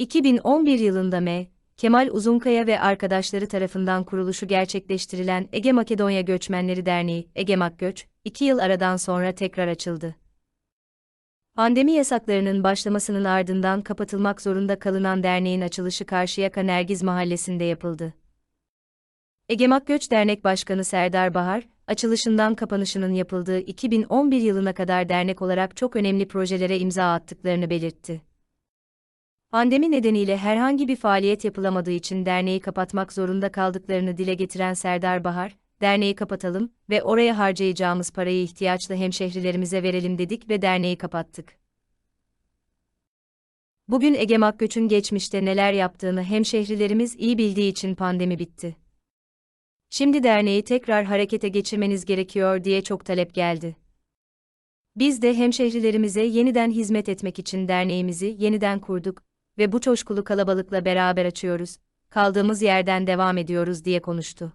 2011 yılında M. Kemal Uzunkaya ve arkadaşları tarafından kuruluşu gerçekleştirilen Ege Makedonya Göçmenleri Derneği, Egemak Göç, 2 yıl aradan sonra tekrar açıldı. Pandemi yasaklarının başlamasının ardından kapatılmak zorunda kalınan derneğin açılışı Karşıyaka Nergiz Mahallesi'nde yapıldı. Egemak Göç Dernek Başkanı Serdar Bahar, açılışından kapanışının yapıldığı 2011 yılına kadar dernek olarak çok önemli projelere imza attıklarını belirtti. Pandemi nedeniyle herhangi bir faaliyet yapılamadığı için derneği kapatmak zorunda kaldıklarını dile getiren Serdar Bahar, derneği kapatalım ve oraya harcayacağımız parayı ihtiyaçlı hemşehrilerimize verelim dedik ve derneği kapattık. Bugün Egemak Göç'ün geçmişte neler yaptığını hemşehrilerimiz iyi bildiği için pandemi bitti. Şimdi derneği tekrar harekete geçirmeniz gerekiyor diye çok talep geldi. Biz de hemşehrilerimize yeniden hizmet etmek için derneğimizi yeniden kurduk ve bu coşkulu kalabalıkla beraber açıyoruz, kaldığımız yerden devam ediyoruz diye konuştu.